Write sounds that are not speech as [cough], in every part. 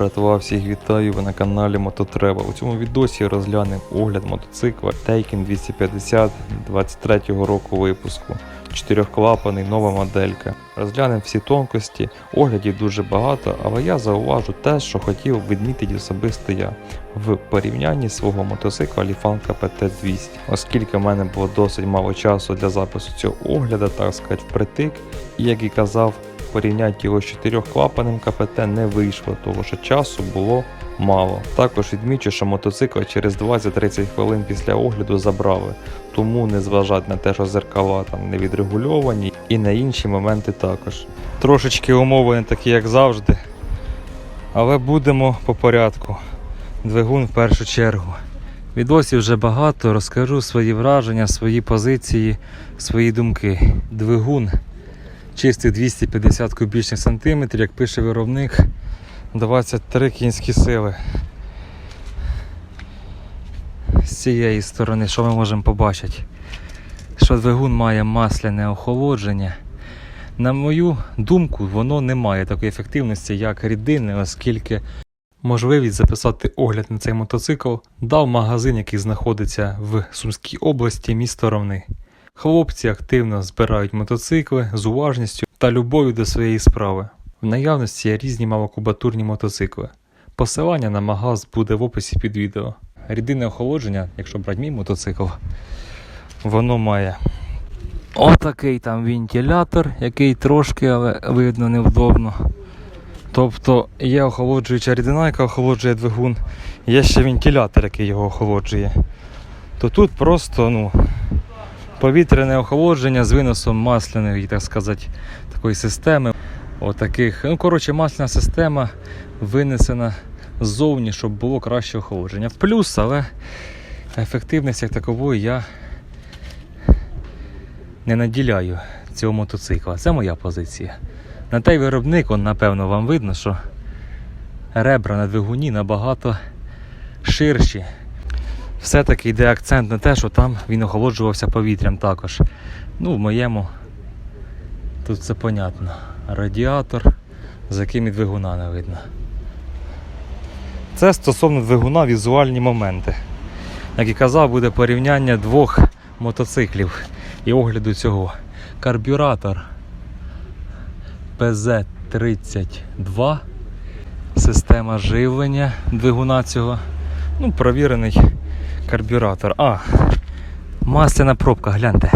Братва, всіх вітаю, ви на каналі Мототреба. У цьому відосі розглянемо огляд мотоцикла Taycan 250 23 року випуску. Чотирьохклапаний, нова моделька. Розглянемо всі тонкості, оглядів дуже багато, але я зауважу те, що хотів відмітити особисто я в порівнянні свого мотоцикла Lifan KPT 200. Оскільки в мене було досить мало часу для запису цього огляду, так сказати, впритик, і як і казав, порівняти його з чотирьохклапаним КПТ не вийшло, тому що часу було мало. Також відмічу, що мотоцикл через 20-30 хвилин після огляду забрали, тому не зважати на те, що зеркала там не відрегульовані, і на інші моменти також. Трошечки умови не такі, як завжди, але будемо по порядку. Двигун в першу чергу. Відосів вже багато, розкажу свої враження, свої позиції, свої думки. Двигун чистий 250 кубічних сантиметрів, як пише виробник, 23 кінські сили. З цієї сторони, що ми можемо побачити? Що двигун має масляне охолодження. На мою думку, воно не має такої ефективності, як рідинне, оскільки можливість записати огляд на цей мотоцикл дав магазин, який знаходиться в Сумській області, місто Ровни. Хлопці активно збирають мотоцикли з уважністю та любов'ю до своєї справи. В наявності є різні малокубатурні мотоцикли. Посилання на магаз буде в описі під відео. Рідинне охолодження, якщо брати мій мотоцикл, воно має отакий там вентилятор, який трошки, але видно невдобно. Тобто є охолоджуюча рідина, яка охолоджує двигун, є ще вентилятор, який його охолоджує. То тут просто, ну, повітряне охолодження з виносом масляної, так сказати, такої системи. Отаких. Ну, коротше, масляна система винесена ззовні, щоб було краще охолодження. В плюс, але ефективність як такової я не наділяю цього мотоцикла. Це моя позиція. На той виробник, он, напевно, вам видно, що ребра на двигуні набагато ширші, все-таки йде акцент на те, що там він охолоджувався повітрям також. Ну, в моєму тут все понятно. Радіатор, за яким і двигуна не видно. Це стосовно двигуна візуальні моменти. Як і казав, буде порівняння двох мотоциклів і огляду цього. Карбюратор PZ32, система живлення двигуна цього. Ну, провірений карбюратор. А, масляна пробка, гляньте.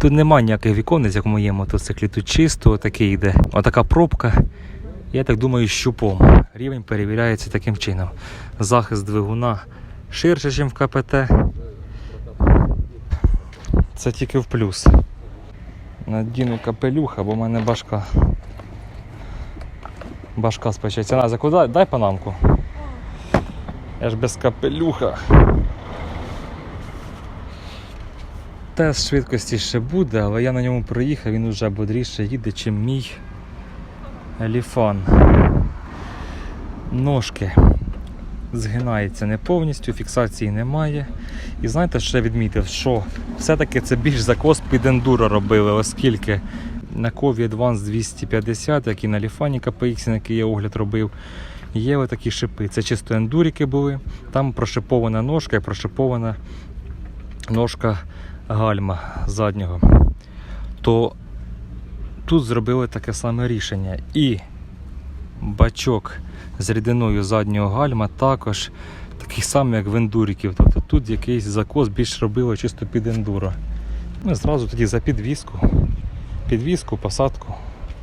Тут нема ніяких віконець, як в моєму мотоциклі. Тут чисто отакий йде. Отака пробка. Я так думаю, щупом. Рівень перевіряється таким чином. Захист двигуна ширше, ніж в КПТ. Це тільки в плюс. Надіну капелюха, бо в мене башка. Башка спечеться. На, закудай, дай панамку. Я ж без капелюха. Тест швидкості ще буде, але я на ньому проїхав, він вже бодріше їде, чим мій еліфан. Ножки згинається не повністю, фіксації немає. І знаєте, що я відмітив, що все-таки це більш закос під ендуро робили, оскільки на Кові Advance 250, як і на Ліфані KPX, на який я огляд робив, є отакі шипи. Це чисто ендуріки були, там прошипована ножка і прошипована ножка гальма заднього. То тут зробили таке саме рішення. І бачок з рідиною заднього гальма також такий самий, як в ендуріків. Тобто тут якийсь закос більш робили чисто під ендуро. Ну, зразу тоді за підвіску, підвіску, посадку,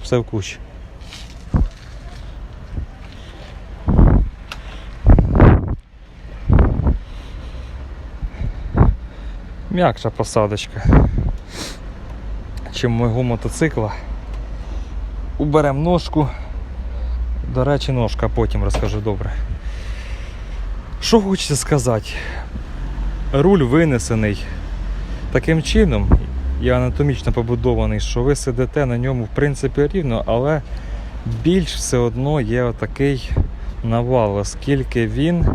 все в кучі. М'якша посадочка, чим мого мотоцикла. Уберемо ножку. До речі, ножка, потім розкажу добре. Що хочеться сказати? Руль винесений таким чином і анатомічно побудований, що ви сидите на ньому в принципі рівно, але більш все одно є отакий навал, оскільки він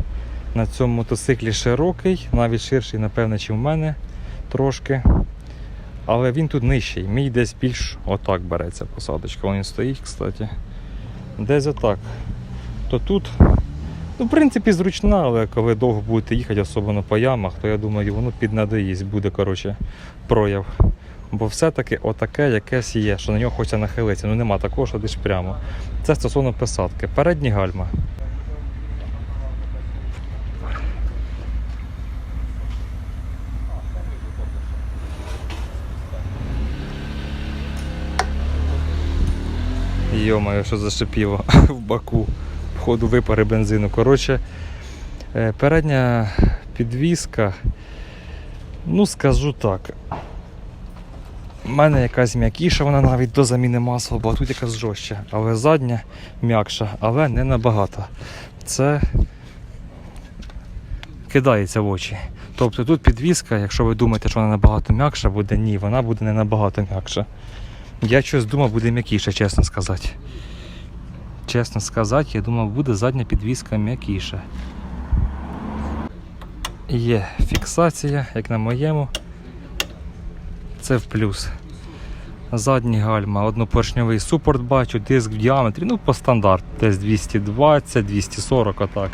на цьому мотоциклі широкий, навіть ширший, напевно, ніж в мене трошки. Але він тут нижчий. Мій десь більш отак береться посадочка. Він стоїть, кстати. Десь отак. то тут, ну, в принципі, зручна, але коли довго будете їхати, особливо по ямах, то я думаю, воно піднадоїсть буде, коротше, прояв. Бо все-таки отаке якесь є, що на нього хочеться нахилитися. Ну нема такого, що десь прямо. Це стосовно посадки. Передні гальма. Йомаю, що зашипіло [laughs] в баку. Входу випари бензину. Коротше, е, передня підвіска, ну скажу так. У мене якась м'якіша, вона навіть до заміни масла, бо тут якась жорстча. Але задня м'якша, але не набагато. Це кидається в очі. Тобто тут підвіска, якщо ви думаєте, що вона набагато м'якша, буде ні, вона буде не набагато м'якша. Я щось думав, буде м'якіше, чесно сказати. Чесно сказати, я думав, буде задня підвіска м'якіша. Є фіксація, як на моєму. Це в плюс. Задні гальма, однопоршньовий супорт бачу, диск в діаметрі, ну по стандарту, десь 220-240 отак.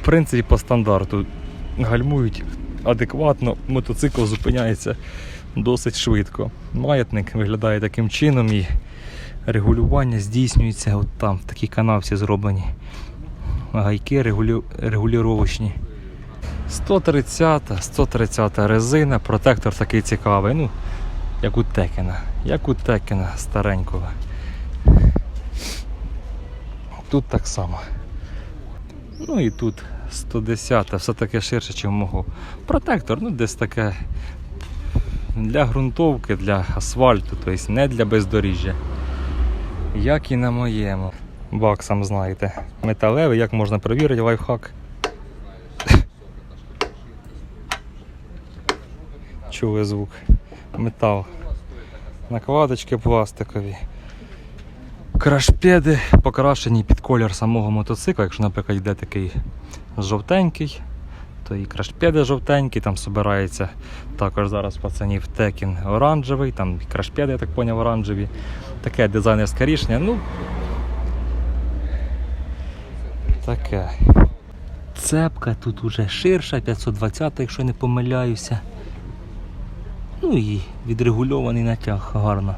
В принципі, по стандарту гальмують адекватно, мотоцикл зупиняється досить швидко. Маятник виглядає таким чином і регулювання здійснюється от там, в такій канавці зроблені. Гайки регулю... регулювачні. 130, 130 резина, протектор такий цікавий, ну, як у Текена. Як у Текена старенького. Тут так само. Ну і тут 110, все таке ширше, ніж мого. Протектор, ну десь таке для ґрунтовки, для асфальту, тобто не для бездоріжжя. Як і на моєму. Бак сам знаєте. Металевий, як можна перевірити лайфхак. Чули звук. Метал. Накладочки пластикові. Крашпеди покрашені під колір самого мотоцикла. Якщо, наприклад, йде такий жовтенький, то і крашпеди жовтенькі, там збирається також зараз пацанів текін оранжевий, там і крашпеди, я так поняв, оранжеві. Таке дизайнерське рішення. Ну, таке. Цепка тут уже ширша, 520, якщо не помиляюся. Ну і відрегульований натяг гарно.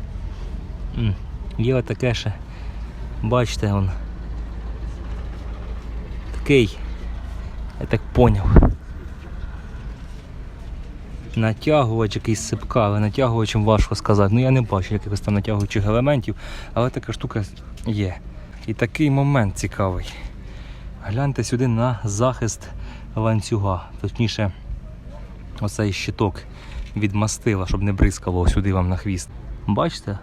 Є отаке ще. Бачите, он. Такий. Я так поняв. Натягувач якийсь сипка, але натягувачем важко сказати. Ну я не бачу якихось там натягуючих елементів, але така штука є. І такий момент цікавий. Гляньте сюди на захист ланцюга. Точніше, оцей щиток від мастила, щоб не бризкало сюди вам на хвіст. Бачите?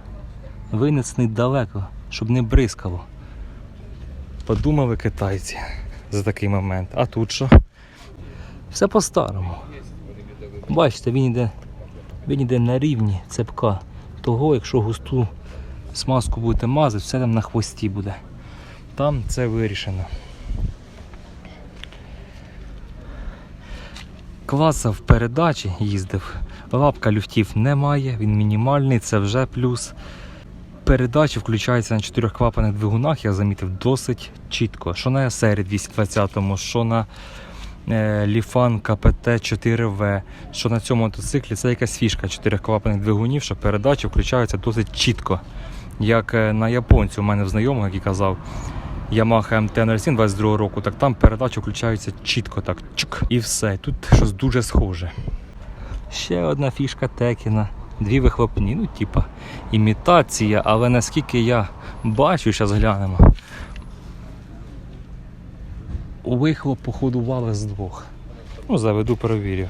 Винесений далеко, щоб не бризкало. Подумали китайці за такий момент. А тут що? Все по-старому. Бачите, він йде, він йде на рівні цепка того, якщо густу смазку будете мазати, все там на хвості буде. Там це вирішено. Класа в передачі їздив. Лапка люфтів немає, він мінімальний, це вже плюс. Передачі включаються на чотирьохклапаних двигунах, я замітив досить чітко. Що на SR 220, що на е, Lifan КПТ 4В, що на цьому мотоциклі це якась фішка чотирьохклапаних двигунів, що передачі включаються досить чітко. Як е, на японцю у мене в знайомого, який казав Yamaha MT-07 22 року, так там передачі включаються чітко, так чик, і все. Тут щось дуже схоже. Ще одна фішка Текіна. Дві вихлопні, ну, типа, імітація, але наскільки я бачу, зараз глянемо. Вихлоп, походу, вали з двох. Ну, заведу, перевірю.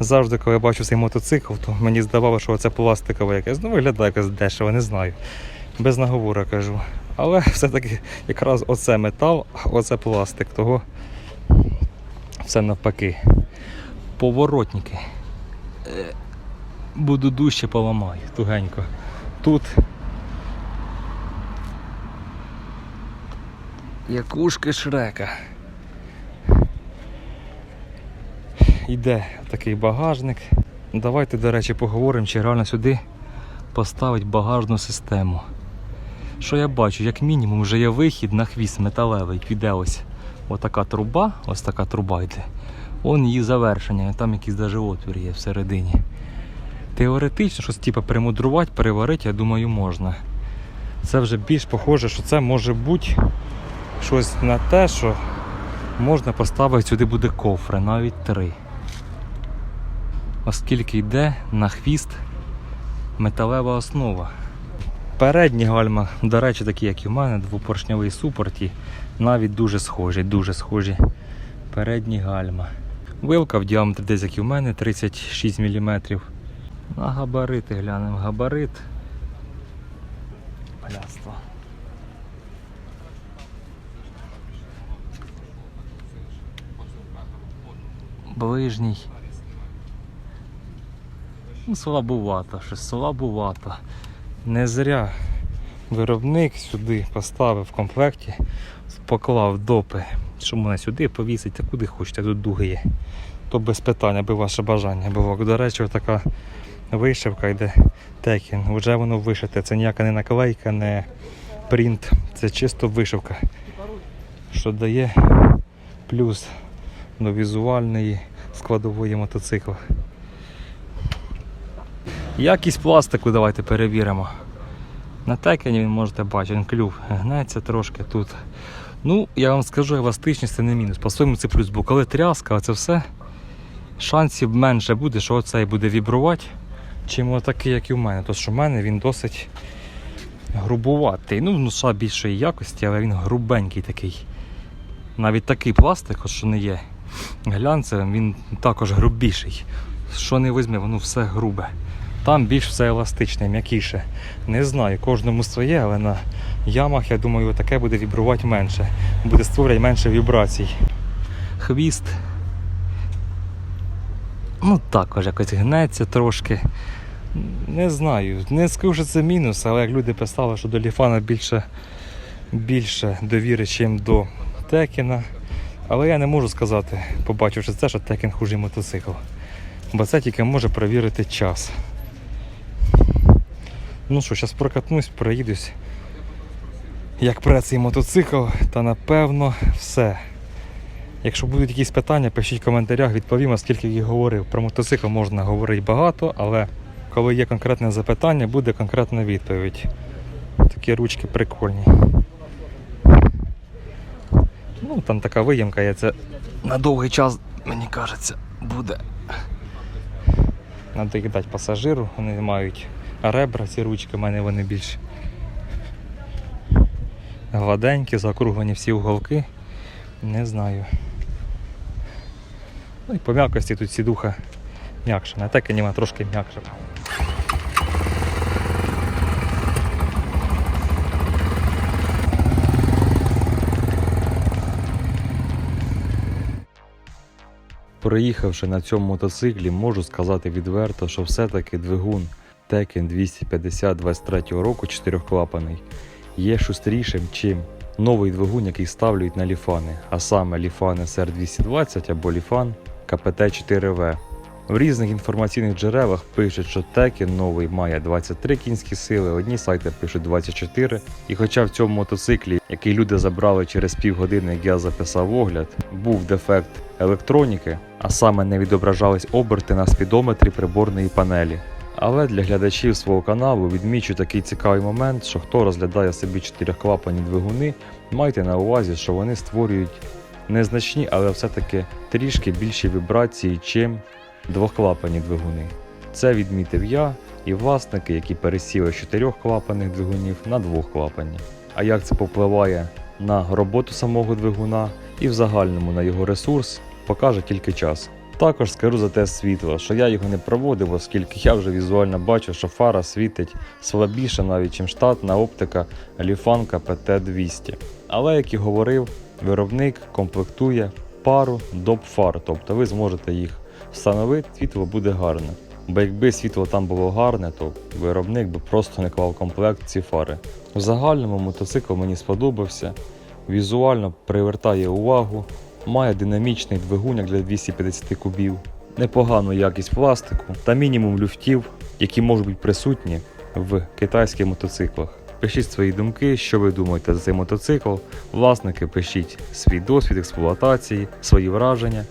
Завжди, коли я бачу цей мотоцикл, то мені здавалося, що це пластикове якесь. Ну, виглядає якось дешево, не знаю. Без наговору кажу. Але [laughs] все-таки якраз оце метал, оце пластик, того все навпаки. Поворотники. Е, Буду дужче поламаю, тугенько. Тут якушки шрека. Йде такий багажник. Давайте, до речі, поговоримо, чи реально сюди поставить багажну систему. Що я бачу? Як мінімум вже є вихід на хвіст металевий. Піде ось отака труба, ось така труба йде. Он її завершення, там якийсь даже отвір є всередині. Теоретично, щось типу примудрувати, переварити, я думаю, можна. Це вже більш похоже, що це може бути щось на те, що можна поставити сюди буде кофри, навіть три. Оскільки йде на хвіст металева основа. Передні гальма, до речі, такі, як і в мене, двопоршньовий супорті, навіть дуже схожі, дуже схожі. Передні гальма. Вилка в діаметрі десь як і в мене, 36 мм. На габарити глянемо. Габарит. Пляство. Ближній. Ну, слабувато, щось слабувато. Не зря виробник сюди поставив в комплекті, поклав допи, що можна сюди повісити, та куди хочете, тут дуги є. То без питань, аби ваше бажання було. До речі, така вишивка йде текін. Вже воно вишите. Це ніяка не наклейка, не принт. Це чисто вишивка. Що дає плюс до візуальної складової мотоцикла. Якість пластику давайте перевіримо. На текені ви можете бачити, він клюв гнеться трошки тут. Ну, я вам скажу, еластичність це не мінус. По-своєму це плюс, бо коли тряска, це все, шансів менше буде, що оцей буде вібрувати, чим отакий, як і в мене. Тому що в мене він досить грубуватий. Ну, внуша більшої якості, але він грубенький такий. Навіть такий пластик, от що не є глянцевим, він також грубіший. Що не візьме, воно все грубе. Там більш все еластичне, м'якіше. Не знаю, кожному своє, але на ямах, я думаю, таке буде вібрувати менше. Буде створювати менше вібрацій. Хвіст. Ну, також якось гнеться трошки. Не знаю. Не скажу, що це мінус, але як люди писали, що до Ліфана більше, більше довіри, ніж до Текіна. Але я не можу сказати, побачивши це, що Текен хужий мотоцикл. Бо це тільки може перевірити час. Ну що, зараз прокатнусь, проїдусь. Як пре цей мотоцикл, та напевно все. Якщо будуть якісь питання, пишіть в коментарях, відповім, оскільки їх говорив. Про мотоцикл можна говорити багато, але коли є конкретне запитання, буде конкретна відповідь. Такі ручки прикольні. Ну, там така виїмка є, це на довгий час, мені кажеться, буде. Надо їх дати пасажиру, вони мають ребра, ці ручки, в мене вони більш гладенькі, закруглені всі уголки. Не знаю. Ну і по м'якості тут сідуха м'якша, на текі нема трошки м'якша. Проїхавши на цьому мотоциклі, можу сказати відверто, що все-таки двигун Tekken 250 23 року чотирьохклапаний є шустрішим, чим новий двигун, який ставлять на ліфани, а саме Ліфан SR220 або Ліфан КПТ-4В. В різних інформаційних джерелах пишуть, що Tekken новий має 23 кінські сили, одні сайти пишуть 24. І хоча в цьому мотоциклі, який люди забрали через півгодини, як я записав огляд, був дефект електроніки, а саме не відображались оберти на спідометрі приборної панелі. Але для глядачів свого каналу відмічу такий цікавий момент, що хто розглядає собі чотирьохклапані двигуни, майте на увазі, що вони створюють незначні, але все-таки трішки більші вібрації, чим двохклапані двигуни. Це відмітив я і власники, які пересіли з чотирьохклапаних двигунів на двохклапані. А як це попливає на роботу самого двигуна і в загальному на його ресурс, покаже тільки час. Також скажу за те світло, що я його не проводив, оскільки я вже візуально бачу, що фара світить слабіше навіть чим штатна оптика Ліфанка PT200. Але, як і говорив, виробник комплектує пару доп фар, тобто ви зможете їх встановити, світло буде гарне. Бо якби світло там було гарне, то виробник би просто не клав комплект ці фари. В загальному мотоцикл мені сподобався, візуально привертає увагу, має динамічний двигуняк для 250 кубів, непогану якість пластику та мінімум люфтів, які можуть бути присутні в китайських мотоциклах. Пишіть свої думки, що ви думаєте за цей мотоцикл. Власники, пишіть свій досвід експлуатації, свої враження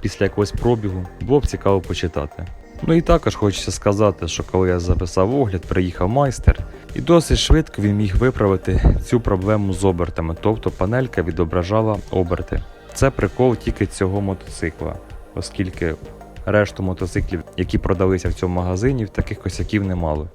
після якогось пробігу. Було б цікаво почитати. Ну і також хочеться сказати, що коли я записав огляд, приїхав майстер, і досить швидко він міг виправити цю проблему з обертами, тобто панелька відображала оберти. Це прикол тільки цього мотоцикла, оскільки решту мотоциклів, які продалися в цьому магазині, таких косяків не мали.